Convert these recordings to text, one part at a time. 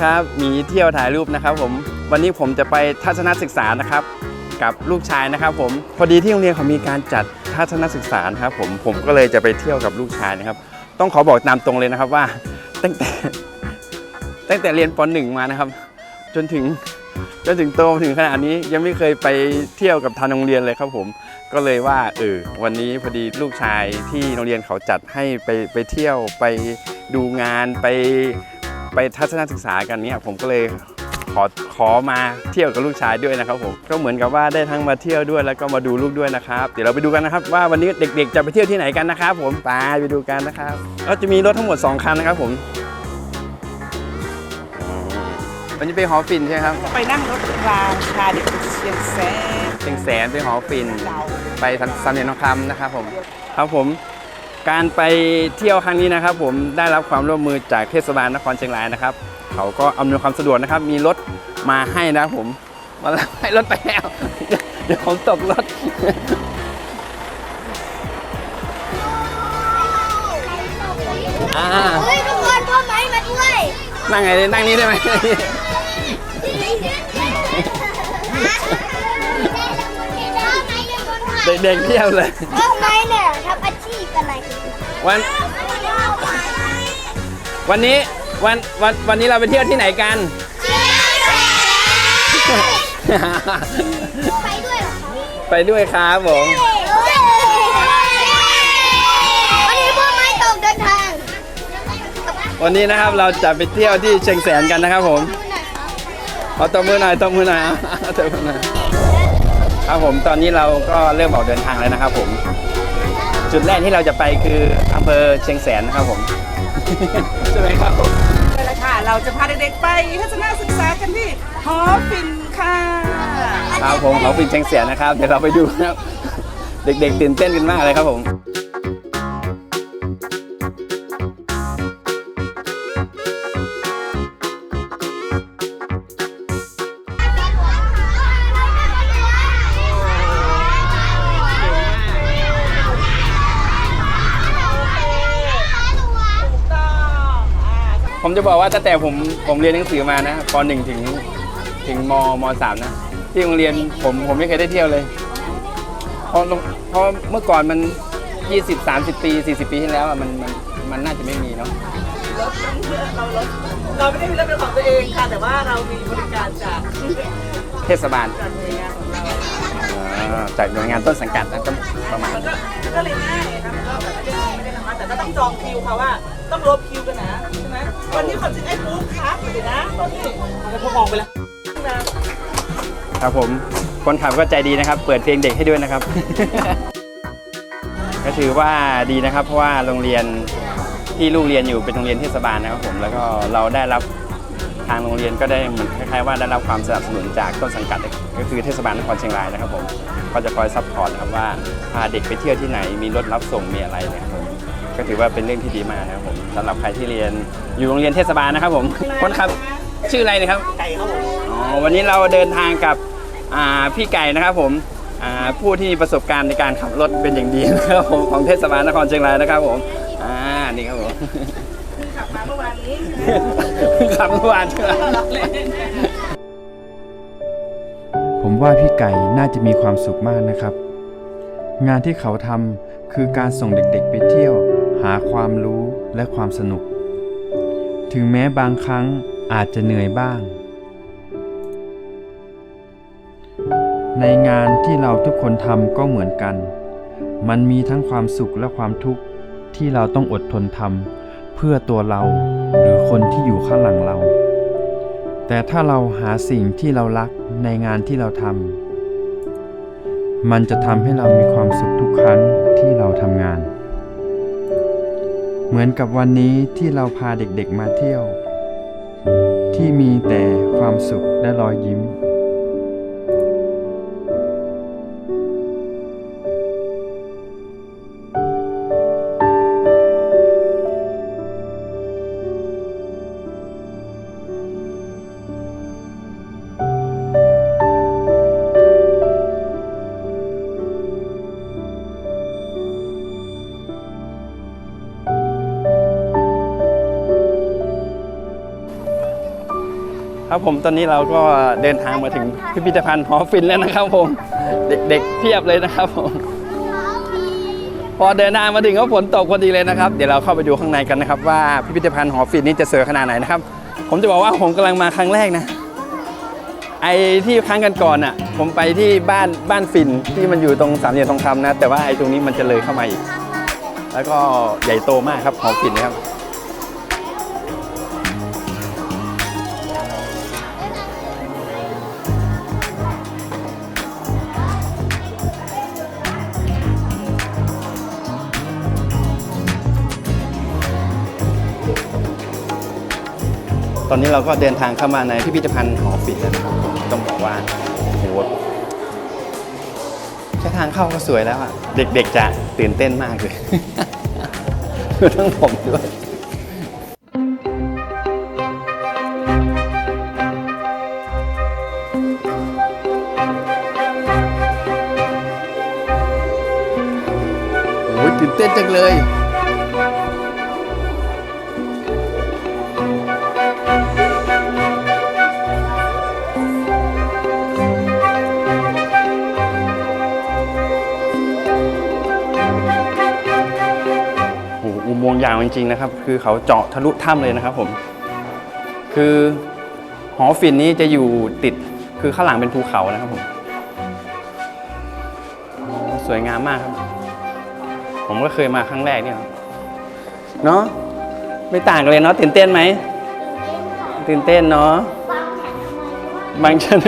ครับมีเที่ยวถ่ายรูปนะครับผมวันนี้ผมจะไปทัศนศึกษานะครับ กับลูกชายนะครับ ผมพอดีที่โรงเรียนเขามีการจัดทัศนศึกษานะครับ ผมผมก็เลยจะไปเที่ยวกับลูกชายนะครับ ต้องขอบอกตามตรงเลยนะครับว่า ตั้งแต่ตั้งแต่เรียนป .1 มานะครับ จนถึงจนถึงโตถึงขนาดนี้ยังไม่เคยไปเที่ยวกับทางโรงเรียนเลยครับผมก็เลยว่าเออวันนี้พอดีลูกชายที่โรงเรียนเขาจัดให้ไปไปเที่ยวไปดูงานไป ไปทัศนศึกษากันเนี่ยผมก็เลยขอขอมาเที่ยวกับลูกชายด้วยนะครับผมก็เหมือนกับว่าได้ทั้งมาเที่ยวด้วยแล้วก็มาดูลูกด้วยนะครับเดี๋ยวเราไปดูกันนะครับ ว่าวันนี้เด็ก ๆ จะไปเที่ยวที่ไหนกันนะครับ ผมไปไปดูกันนะครับก็จะมีรถทั้งหมด 2 คันนะครับผมวันนี้ไปหอฟินใช่ไหมครับ ไปนั่งรถรางพาเด็กไปเชียงแสนเชียงแสนไปหอฟินเราไปทำสามเหลี่ยมทองคำนะครับผมครับผม การไปเที่ยวครั้งนี้นะครับ ผมได้รับความร่วมมือจากเทศบาลนครเชียงรายนะครับ เขาก็อำนวยความสะดวกนะครับ มีรถมาให้นะครับผมมาแล้วให้รถไปแล้วเดี๋ยวผมตกรถอ่าเฮ้ยทุกคนพ่อไม้มาด้วยนั่งไงนั่งนี้ได้ไหม เด็กๆเที่ยวเลยพ่อไม้เนี่ยทำอาชีพอะไรวันวันนี้วันวันวันนี้เราไปเที่ยวที่ไหนกัน ไปด้วยเหรอไปด้วยครับผมวันนี้พ่อไม้ตกเดินทางวันนี้นะครับเราจะไปเที่ยวที่เชียงแสนกันนะครับผมเอาตบมือหน่อยตบมือหน่อยเอาตบมือหน่อย ครับผมตอนนี้เราก็เริ่มออกเดินทางแล้วนะครับ ผม จุดแรกที่เราจะไปคืออำเภอเชียงแสนนะครับผม ใช่ไหมครับผมไปเลยค่ะ เราจะพาเด็กๆไปทัศนศึกษากันที่หอฟินค่ะครับผมเขาเป็นเชียงแสนนะครับ เดี๋ยวเราไปดูนะครับ เด็กๆตื่นเต้นกันมากเลยครับผม ผมจะบอกว่าตั้งแต่ผมผมเรียนหนังสือมานะป .1 ถึงถึงมม .3 นะ ที่โรงเรียนผมผมไม่เคยได้เที่ยวเลยเพราะเพราะเมื่อก่อนมัน 20 30 ปี 40 ปีที่แล้วอะมันมันมันน่าจะไม่มีเนาะรถเรารถเราไม่ได้มีรถเป็นของตัวเองค่ะ แต่ว่าเรามีบริการจากเทศบาลจากหน่วยงานของเราอ่าจากหน่วยงานต้นสังกัดนะก็ประมาณ มันก็มันก็เลยง่ายครับมันก็แบบไม่ได้ไม่ได้ทำมาแต่ก็ต้องจองคิวค่ะว่าต้องลบคิวกันนะใช่ไหม วันนี้ความจริงไอ้ปุ๊บครับเดี๋ยวนะตอนนี้แล้วพอมองไปแล้วนะครับผมคนขับก็ใจดีนะครับ เปิดเพลงเด็กให้ด้วยนะครับ ก็ถือว่าดีนะครับ เพราะว่าโรงเรียนที่ลูกเรียนอยู่เป็นโรงเรียนเทศบาลนะครับผมแล้วก็เราได้รับทางโรงเรียนก็ได้เหมือนคล้ายๆว่าได้รับความสนับสนุนจากต้นสังกัดก็คือเทศบาลนครเชียงรายนะครับผมก็จะคอยซัพพอร์ตนะครับว่าพาเด็กไปเที่ยวที่ไหนมีรถรับส่งมีอะไรนะครับผม ก็ถือว่าเป็นเรื่องที่ดีมากนะครับผมสำหรับใครที่เรียนอยู่โรงเรียนเทศบาลนะครับผมคนขับชื่ออะไรนะครับไก่ครับผมอ๋อวันนี้เราเดินทางกับอ่าพี่ไก่นะครับผมอ่าผู้ที่มีประสบการณ์ในการขับรถเป็นอย่างดีนะครับผมของเทศบาลนครเชียงรายนะครับผมอ่านี่ครับผมขับมาเมื่อวานนี้ขับเมื่อวานใช่ไหมเราเล่นผมว่าพี่ไก่น่าจะมีความสุขมากนะครับ งานที่เขาทำคือการส่งเด็กๆไปเที่ยว หาความรู้และความสนุก ถึงแม้บางครั้งอาจจะเหนื่อยบ้าง ในงานที่เราทุกคนทำก็เหมือนกัน มันมีทั้งความสุขและความทุกข์ที่เราต้องอดทนทำเพื่อตัวเราหรือคนที่อยู่ข้างหลังเรา แต่ถ้าเราหาสิ่งที่เรารักในงานที่เราทำมันจะทำให้เรามีความสุขทุกครั้งที่เราทำงาน เหมือนกับวันนี้ที่เราพาเด็กๆมาเที่ยว ที่มีแต่ความสุขและรอยยิ้ม ครับผมตอนนี้เราก็เดินทางมาถึงพิพิธภัณฑ์หอฟินแล้วนะครับผม เด็กๆเพียบเลยนะครับผม พอเดินทางมาถึงก็ฝนตกพอดีเลยนะครับ เดี๋ยวเราเข้าไปดูข้างในกันนะครับ ว่าพิพิธภัณฑ์หอฟินนี้จะเสือขนาดไหนนะครับ ผมจะบอกว่าผมกำลังมาครั้งแรกนะ ไอ้ที่ครั้งกันก่อนอะ ผมไปที่บ้านบ้านฟินที่มันอยู่ตรงสามเหลี่ยมทองคำนะ แต่ว่าไอ้ตรงนี้มันจะเลยเข้ามาอีก แล้วก็ใหญ่โตมากครับหอฟินนะครับ ตอนนี้เราก็เดินทางเข้ามาในพิพิธภัณฑ์หอฟินแล้วนะครับผมต้องบอกว่าโอ้โหแค่ทางเข้าก็สวยแล้วอะเด็กๆจะตื่นเต้นมากเลย ทั้งผมด้วยโอ้ยตื่นเต้นจังเลยาวจริงๆนะครับ คือเขาเจาะทะลุถ้ำเลยนะครับผม คือหอฝิ่นนี้จะอยู่ติดคือข้างหลังเป็นภูเขานะครับผมโอ้สวยงามมากครับ ผมก็เคยมาครั้งแรกเนี่ยครับเนาะไม่ต่างกันเลยเนาะตื่นเต้นไหมตื่นเต้นเนาะบางชัน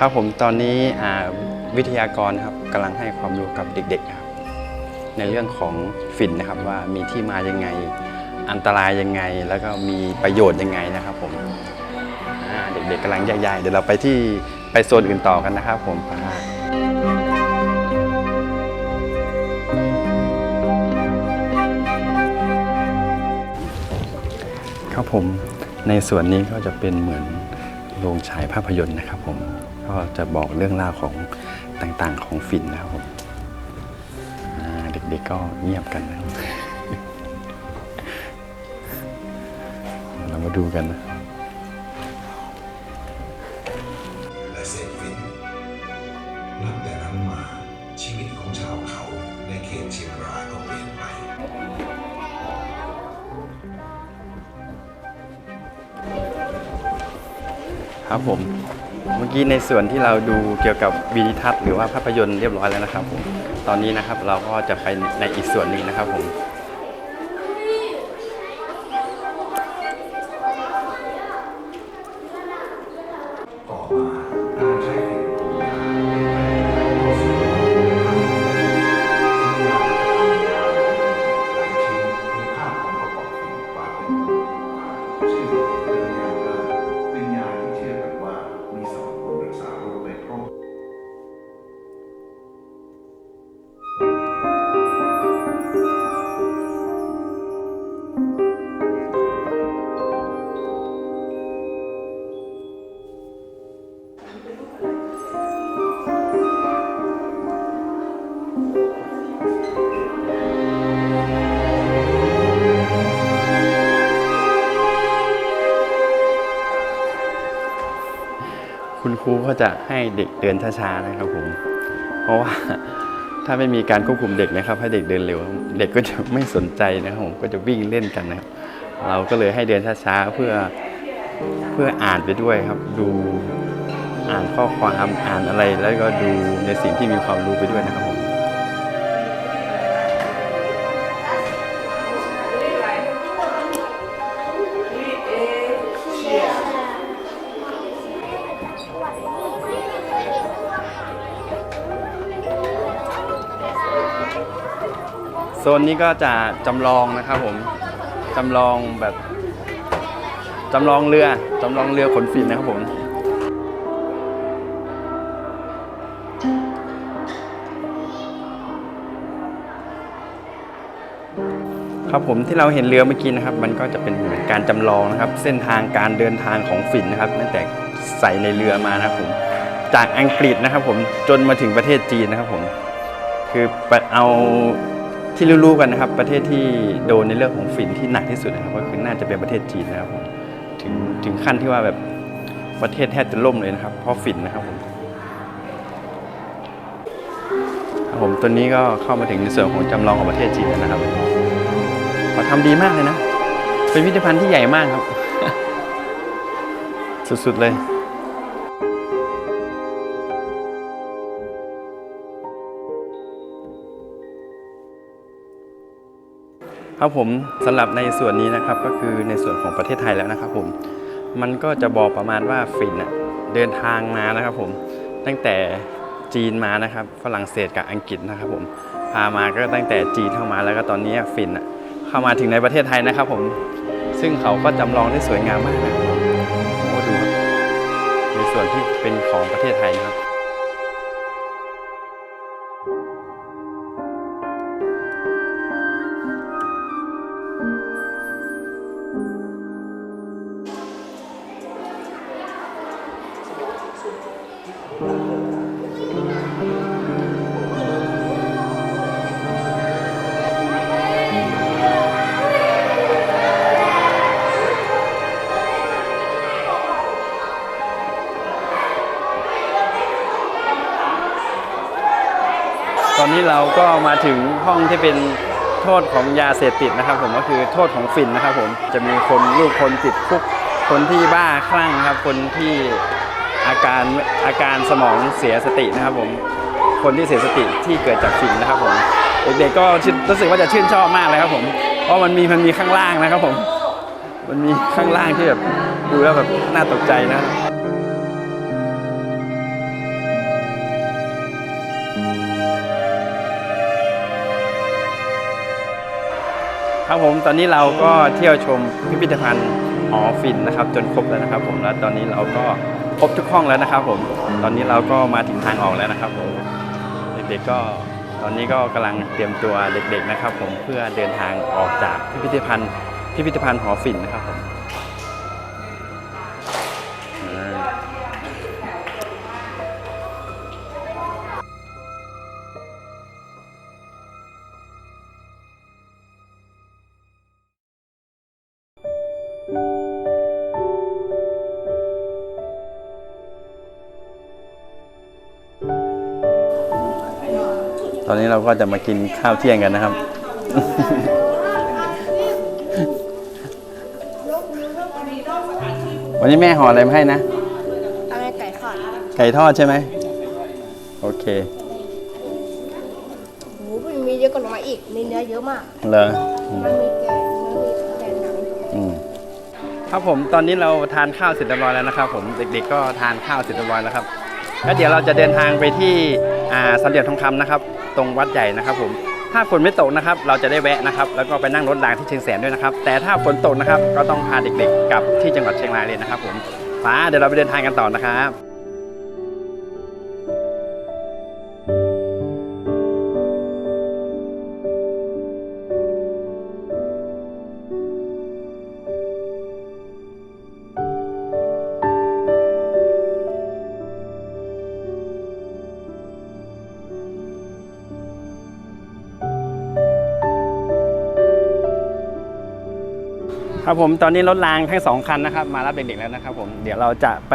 ครับผมตอนนี้วิทยากรครับกำลังให้ความรู้กับเด็กๆครับในเรื่องของฝิ่นนะครับว่ามีที่มายังไง อันตรายยังไง แล้วก็มีประโยชน์ยังไงนะครับผมเด็กๆกำลังแยกย้ายเดี๋ยวเราไปที่ไปโซนอื่นต่อกันนะครับผมครับผมในส่วนนี้ก็จะเป็นเหมือนโรงฉายภาพยนตร์นะครับผม ก็จะบอกเรื่องราวของต่างๆของฝิ่นนะครับผมอ่าเด็กๆก็เงียบกันนะครับ เรามาดูกันนะและเศษฟินนับแต่นั้นมาชีวิตของชาวเขาในเขตเชียงรายก็เปลี่ยนไป ครับผม เมื่อกี้ในส่วนที่เราดูเกี่ยวกับวิดีทัศน์หรือว่าภาพยนตร์เรียบร้อยแล้วนะครับผม ตอนนี้นะครับเราก็จะไปในอีกส่วนหนึ่งนะครับผม รูก็จะให้เด็กเดินช้าๆนะครับผม เพราะว่าถ้าไม่มีการควบคุมเด็กนะครับ ให้เด็กเดินเร็ว เด็กก็จะไม่สนใจนะครับผมก็จะวิ่งเล่นกันนะครับเราก็เลยให้เดินช้าๆเพื่อเพื่ออ่านไปด้วยครับ ดูอ่านข้อความอ่านอะไรแล้วก็ดูในสิ่งที่มีความรู้ไปด้วยนะครับ ซนนี้ก็จะจำลองนะครับผมจำลองแบบจำลองเรือจำลองเรือขนฝิ่นนะครับผมครับผมที่เราเห็นเรือเมื่อกี้นะครับ มันก็จะเป็นเหมือนการจำลองนะครับ เส้นทางการเดินทางของฝิ่นนะครับตั้งแต่ใส่ในเรือมานะครับผมจากอังกฤษนะครับผมจนมาถึงประเทศจีนนะครับผมคือเอา ที่รู้ๆกันนะครับ ประเทศที่โดนในเรื่องของฝิ่นที่หนักที่สุดนะครับ ก็คือน่าจะเป็นประเทศจีนนะครับผมถึงถึงขั้นที่ว่าแบบประเทศแทบจะล่มเลยนะครับ เพราะฝิ่นนะครับผมครับผมตัวนี้ก็เข้ามาถึงในส่วนของจำลองของประเทศจีนนะครับเขาทำดีมากเลยนะ เป็นพิพิธภัณฑ์ที่ใหญ่มากครับ สุดๆเลย ครับผมสำหรับในส่วนนี้นะครับก็คือในส่วนของประเทศไทยแล้วนะครับผมมันก็จะบอกประมาณว่าฝิ่นเดินทางมานะครับผมตั้งแต่จีนมานะครับฝรั่งเศสกับอังกฤษนะครับผมพามาก็ตั้งแต่จีนเข้ามาแล้วก็ตอนนี้ฝิ่นเข้ามาถึงในประเทศไทยนะครับผมซึ่งเขาก็จำลองได้สวยงามมากนะครับโอ้ดูครับในส่วนที่เป็นของประเทศไทยนะครับ เราก็มาถึงห้องที่เป็นโทษของยาเสพติดนะครับผมก็คือโทษของฝิ่นนะครับผมจะมีคนลูกคนติดคุกคนที่บ้าคลั่งครับ คนที่อาการอาการสมองเสียสตินะครับผมคนที่เสียสติที่เกิดจากฝิ่นนะครับผมเด็กๆก็รู้สึกว่าจะชื่นชอบมากเลยครับผมเพราะมันมีมันมีข้างล่างนะครับผมมันมีข้างล่างที่แบบดูแล้วแบบน่าตกใจนะ ครับผมตอนนี้เราก็เที่ยวชมพิพิธภัณฑ์หอฟินนะครับ จนครบแล้วนะครับ ผมแล้วตอนนี้เราก็ครบทุกห้องแล้วนะครับ ผมตอนนี้เราก็มาถึงทางออกแล้วนะครับผมเด็กๆก็ตอนนี้ก็กำลังเตรียมตัวเด็กๆนะครับ ผมเพื่อเดินทางออกจากพิพิธภัณฑ์พิพิธภัณฑ์หอฟินนะครับผม นนี้เราก็จะมากินข้าวเที่ยงกันนะครับ วันนี้แม่ห่ออะไรมาให้นะอะไรไก่ทอดไก่ทอดใช่ไหมโอเคหมูมันมีเยอะกว่าหน่อไม้อีก มีเนื้อเยอะมาก เหรอมันมีแกงมันมีแกงหนังอืมครับผมตอนนี้เราทานข้าวเสร็จเรียบร้อยแล้วนะครับ ผมเด็กๆก็ทานข้าวเสร็จเรียบร้อยแล้วครับแล้วเดี๋ยวเราจะเดินทางไปที่อ่าสามเหลี่ยมทองคำนะครับ ตรงวัดใหญ่นะครับผมถ้าฝนไม่ตกนะครับ เราจะได้แวะนะครับ แล้วก็ไปนั่งรถรางที่เชียงแสนด้วยนะครับ แต่ถ้าฝนตกนะครับก็ต้องพาเด็กๆกลับที่จังหวัดเชียงรายเลยนะครับผมฟ้าเดี๋ยวเราไปเดินทางกันต่อนะครับ ครับผมตอนนี้รถรางทั้งสองคันนะครับมารับเด็กๆแล้วนะครับผมเดี๋ยวเราจะไป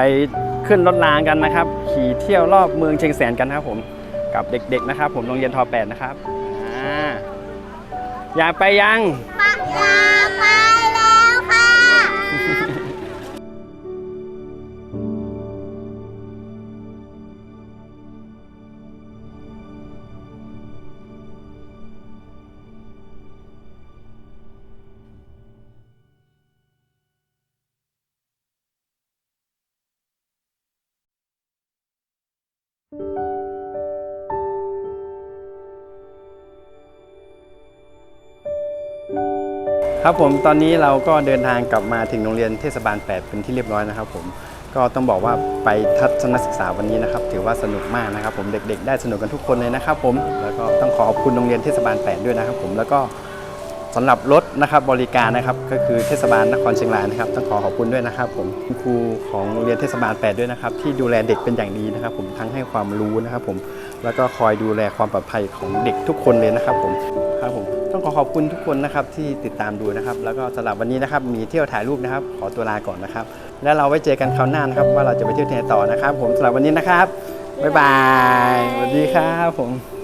ขึ้นรถรางกันนะครับ ขี่เที่ยวรอบเมืองเชียงแสนกันนะครับผมกับเด็กๆนะครับ ผมโรงเรียนทอแปดนะครับอ่าอยากไปยังปากยา ครับผมตอนนี้เราก็เดินทางกลับมาถึงโรงเรียนเทศบาล 8 เป็นที่เรียบร้อยนะครับผมก็ต้องบอกว่าไปทัศนศึกษาวันนี้นะครับ ถือว่าสนุกมากนะครับ ผมเด็กๆ ได้สนุกกันทุกคนเลยนะครับ ผมแล้วก็ต้องขอขอบคุณโรงเรียนเทศบาล 8 ด้วยนะครับ ผมแล้วก็ สำหรับรถนะครับบริการนะครับก็คือเทศบาลนครเชียงรายนะครับต้องขอขอบคุณด้วยนะครับ ผมคุณครูของโรงเรียนเทศบาล8ด้วยนะครับที่ดูแลเด็กเป็นอย่างดีนะครับ ผมทั้งให้ความรู้นะครับผมแล้วก็คอยดูแลความปลอดภัยของเด็กทุกคนเลยนะครับผมครับผมต้องขอขอบคุณทุกคนนะครับที่ติดตามดูนะครับ แล้วก็สำหรับวันนี้นะครับมีเที่ยวถ่ายรูปนะครับ ขอตัวลาก่อนนะครับ แล้วเราไว้เจอกันคราวหน้านะครับว่าเราจะไปเที่ยวที่ไหนต่อนะครับ ผมสำหรับวันนี้นะครับบ๊ายบายสวัสดีครับผม